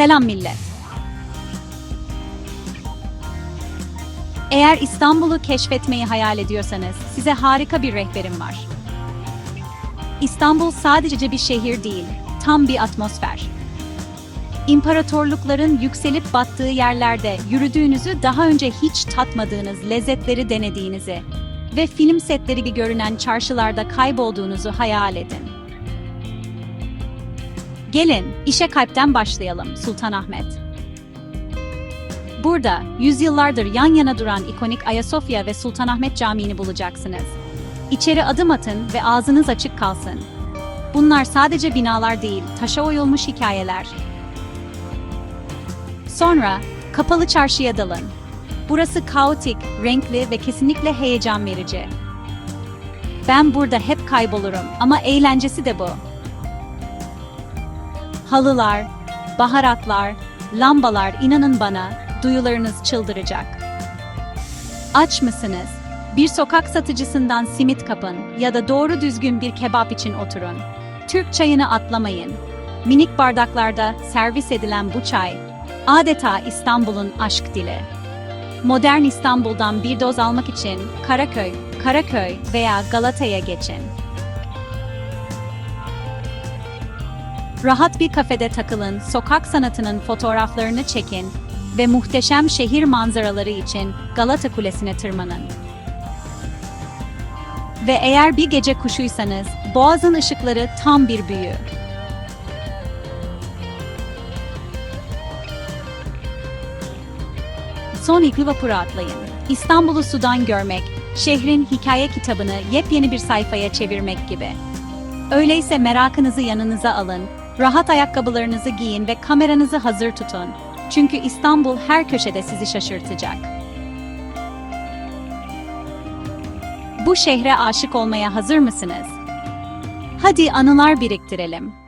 Selam millet. Eğer İstanbul'u keşfetmeyi hayal ediyorsanız size harika bir rehberim var. İstanbul sadece bir şehir değil, tam bir atmosfer. İmparatorlukların yükselip battığı yerlerde yürüdüğünüzü daha önce hiç tatmadığınız lezzetleri denediğinizi ve film setleri gibi görünen çarşılarda kaybolduğunuzu hayal edin. Gelin, işe kalpten başlayalım Sultanahmet. Burada yüzyıllardır yan yana duran ikonik Ayasofya ve Sultanahmet Camii'ni bulacaksınız. İçeri adım atın ve ağzınız açık kalsın. Bunlar sadece binalar değil, taşa oyulmuş hikayeler. Sonra kapalı çarşıya dalın. Burası kaotik, renkli ve kesinlikle heyecan verici. Ben burada hep kaybolurum ama eğlencesi de bu. Halılar, baharatlar, lambalar inanın bana duyularınız çıldıracak. Aç mısınız? Bir sokak satıcısından simit kapın ya da doğru düzgün bir kebap için oturun. Türk çayını atlamayın. Minik bardaklarda servis edilen bu çay adeta İstanbul'un aşk dili. Modern İstanbul'dan bir doz almak için Karaköy, Karaköy veya Galata'ya geçin. Rahat bir kafede takılın, sokak sanatının fotoğraflarını çekin ve muhteşem şehir manzaraları için Galata Kulesi'ne tırmanın. Ve eğer bir gece kuşuysanız, Boğaz'ın ışıkları tam bir büyü. Sonic vapura atlayın. İstanbul'u sudan görmek, şehrin hikaye kitabını yepyeni bir sayfaya çevirmek gibi. Öyleyse merakınızı yanınıza alın, rahat ayakkabılarınızı giyin ve kameranızı hazır tutun. Çünkü İstanbul her köşede sizi şaşırtacak. Bu şehre aşık olmaya hazır mısınız? Hadi anılar biriktirelim.